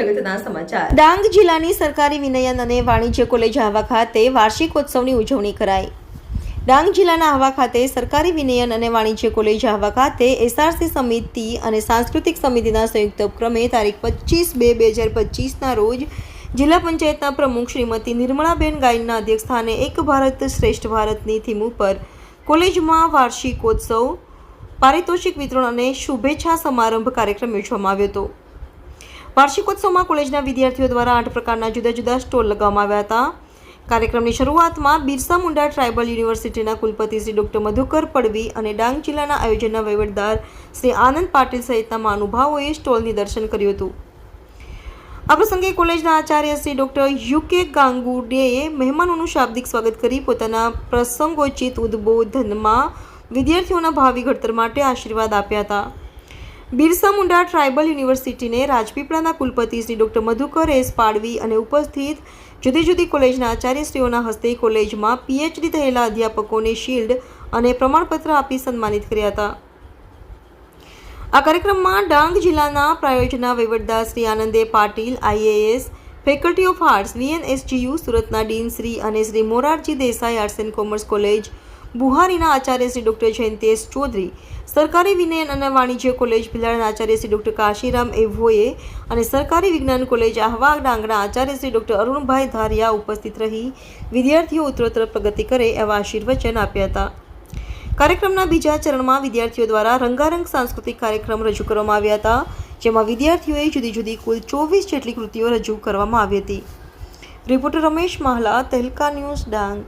અગત્યના સમાચાર. ડાંગ ઉજવણી કરાઈ. ડાંગ જિલ્લાના આહવા ખાતે સરકારી વિનયન અને વાણિજ્ય કોલેજ આહવા ખાતે એસઆરસી સમિતિ અને સાંસ્કૃતિક સમિતિના સંયુક્ત ઉપક્રમે તારીખ પચીસ બે બે હજાર પચીસના રોજ જિલ્લા પંચાયતના પ્રમુખ શ્રીમતી નિર્મળાબેન ગાયનના અધ્યક્ષસ્થાને એક ભારત શ્રેષ્ઠ ભારતની થીમ ઉપર કોલેજમાં વાર્ષિકોત્સવ પારિતોષિક વિતરણ અને શુભેચ્છા સમારંભ કાર્યક્રમ યોજવામાં આવ્યો હતો. વાર્ષિકોત્સવમાં કોલેજના વિદ્યાર્થીઓ દ્વારા આઠ પ્રકારના જુદા જુદા સ્ટોલ લગાવવામાં આવ્યા હતા. કાર્યક્રમની શરૂઆતમાં બિરસા મુંડા ટ્રાઇબલ યુનિવર્સિટીના કુલપતિ શ્રી ડોક્ટર મધુકર પડવી અને ડાંગ જિલ્લાના આયોજનના વહીવટદાર શ્રી આનંદ પાટીલ સહિતના મહાનુભાવોએ સ્ટોલ નિદર્શન કર્યું હતું. આ પ્રસંગે કોલેજના આચાર્ય શ્રી ડોક્ટર યુકે ગાંગુડેએ મહેમાનોનું શાબ્દિક સ્વાગત કરી પોતાના પ્રસંગોચિત ઉદ્બોધનમાં વિદ્યાર્થીઓના ભાવિ ઘડતર માટે આશીર્વાદ આપ્યા હતા. બિરસા મુંડા ટ્રાઇબલ યુનિવર્સિટીને રાજપીપળાના કુલપતિ શ્રી ડોક્ટર મધુકર એસ પાડવી અને ઉપસ્થિત જુદી જુદી કોલેજના આચાર્યશ્રીઓના હસ્તે કોલેજમાં પીએચડી થયેલા અધ્યાપકોને શિલ્ડ અને પ્રમાણપત્ર આપી સન્માનિત કર્યા હતા. આ કાર્યક્રમમાં ડાંગ જિલ્લાના પ્રાયોજના વહીવટદાર Shri આનંદે Patil, IAS, faculty of arts, VNSGU, સુરતના ડીન શ્રી અને Shri Morarji Desai arts and commerce college બુહારીના આચાર્ય શ્રી ડૉક્ટર જયંતેશ ચૌધરી, સરકારી વિનયન અને વાણિજ્ય કોલેજ ભિલાડના આચાર્ય શ્રી ડૉક્ટર કાશીરામ એવોએ અને સરકારી વિજ્ઞાન કોલેજ આહવા ડાંગના આચાર્ય શ્રી ડૉક્ટર અરુણભાઈ ધારિયા ઉપસ્થિત રહી વિદ્યાર્થીઓ ઉત્તરોત્તર પ્રગતિ કરે એવા આશીર્વચન આપ્યા હતા. કાર્યક્રમના બીજા ચરણમાં વિદ્યાર્થીઓ દ્વારા રંગારંગ સાંસ્કૃતિક કાર્યક્રમ રજૂ કરવામાં આવ્યા હતા, જેમાં વિદ્યાર્થીઓએ જુદી જુદી કુલ ચોવીસ જેટલી કૃતિઓ રજૂ કરવામાં આવી હતી. Reporter Ramesh Mahala, Tehelka news, Dang.